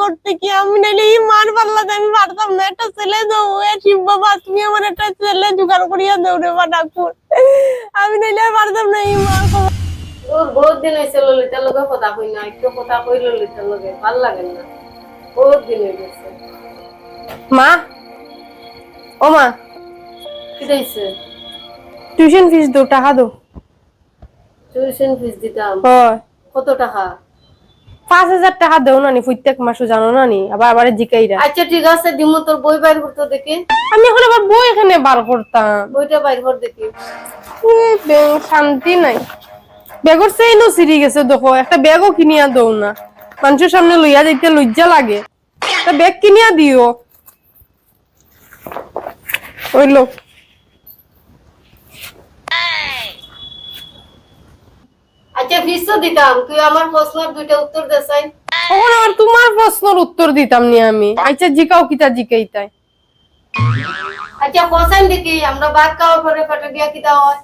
করতে কি আমি নাইলে এই মার পাল্লাতে আমি পারতাম না। একটা ছেলে এ শিব বাবা তুমি আমার একটা ছেলে জোগাড় করিয়া দাও রে বা ঠাকুর। আমি নাইলে আর পারতাম না এই মার তোর বহুত দিন হয়েছে ললিতার লগে কথা কই না একটু কথা কই ললিতার লগে ভালো লাগে না। বহুত দিন হয়ে গেছে। মা? ও মা? কি দিয়েছে টিউশন ফিস দাও টাকা দাও টিউশন ফিস দিতাম। কত টাকা? পাঁচ হাজার টাকা দেও না নি প্রত্যেক মাসে জানো না নি আবার আবার জিকাইরা। আচ্ছা ঠিক আছে দিমু তোর বই বাইর করতে দেখি। আমি এখন আবার বই এখানে বার করতাম। বইটা বাইর কর দেখি। শান্তি নাই। ব্যাগর গেছে দেখো একটা ব্যাগও কিনিয়া দৌ না। মানুষের সামনে লইয়া যাইতে লজ্জা লাগে। একটা ব্যাগ কিনিয়া দিও। ওই লোক। আচ্ছা ফিস দিতাম। তুই আমার প্রশ্নের দুইটা উত্তর আবার তোমার প্রশ্নের উত্তর দিতাম নি আমি। আচ্ছা জিকাও কিতা জিকাইতাই আচ্ছা কোসাইন দেখি আমরা ভাত খাওয়ার পরে গিয়া কিতা হয়?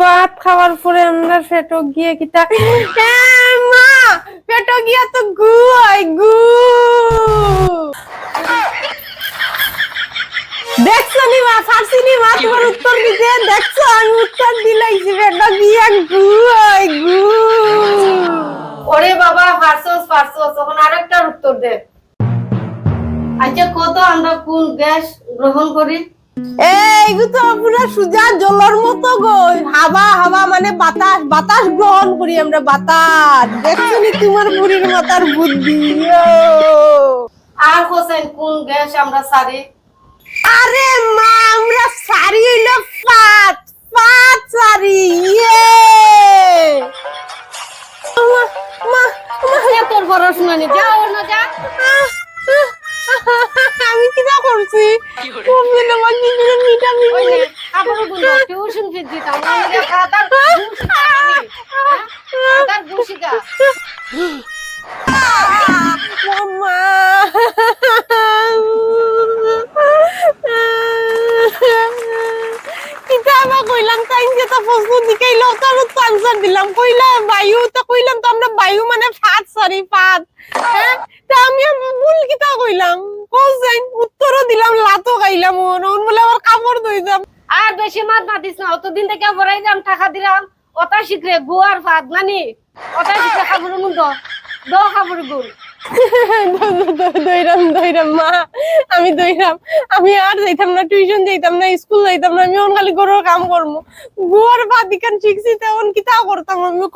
ভাত খাওয়ার পরে আমরা পেটো গিয়ে কিতা হ্যাঁ, মা পেটো গিয়া তো গু হয় গু। দেখছ নি মা ফার্সি নি মা তোমার উত্তর দিতে দেখছ আমি উত্তর গু ওরে বাবা তখন আরেকটার উত্তর দে। আচ্ছা কত আমরা কোন গ্যাস গ্রহণ করি? এই তো পুরা সুজা জলের মতো গো। হাওয়া হাওয়া মানে বাতাস বাতাস গ্রহণ করি আমরা বাতাস। দেখছ নি তোমার বুড়ির মাথার বুদ্ধি। আর হোসেন কোন গ্যাস আমরা সারি? আরে মা আমরা তোর পড়াশোনা নেই যা অন্য যা আমি কি না করছি খুব দিন আমার করে মিটা মিটা আবার বলব টিউশন ফিস দিতাম আমাকে খাতার খাতার তার তো আনসার দিলাম। কইলাম বায়ু তো কইলাম তো আমরা বায়ু মানে ফাত সরি ফাত হ্যাঁ? তা আমি ভুল কিতা কইলাম কোজাইন উত্তরও দিলাম লাতো গাইলাম ওন ওন বলে আবার কাপড় ধুইতাম আর বেশি মাত মাতিস না, অতদিন থেকে ভরাইলাম টাকা দিলাম। ওটা শিখরে গুয়ার ভাত নানি? ওটা শিখরে খাবার মুন্দ দ খাবার গুল মা, আমি আমি আর যাইতাম না, টিউশন যাইতাম না, স্কুল যাইতাম না, আমি অন খালি কাম করব। বুয়ার ভাত দিকান শিখছি তখন কিতা করতাম আমি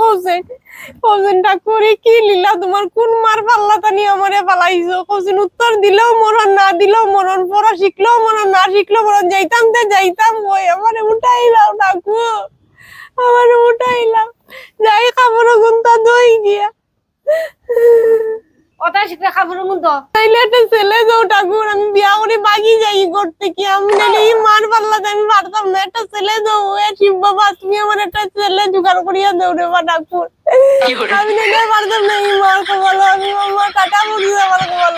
কি লীলা তোমার? কোন মার পাল্লা তানি আমারে পালাইছো? কৌছেন উত্তর দিলেও মরণ, না দিলেও মরণ, পড়া শিখলেও মরণ, না শিখলেও মরণ, যাইতাম তে যাইতাম ওই আমারে উঠাইলাম ঠাকুর। আমারে উঠাইলাম যাই খাবার গুনতা দই গিয়া ওটা শিখরে খাবার মতো তাইলে একটা ছেলে যাও ঠাকুর আমি বিয়া করে বাগি যাই করতে কি? আমি নাইলে এই মার পাল্লা আমি পারতাম না। একটা ছেলে দৌ এ শিব বাবা তুমি আমার একটা ছেলে জোগাড় করিয়া দাও রে বা ঠাকুর। আমি আর পারতাম না এই মার বলো আমি আমার কাটা পড়ি আমার কবলো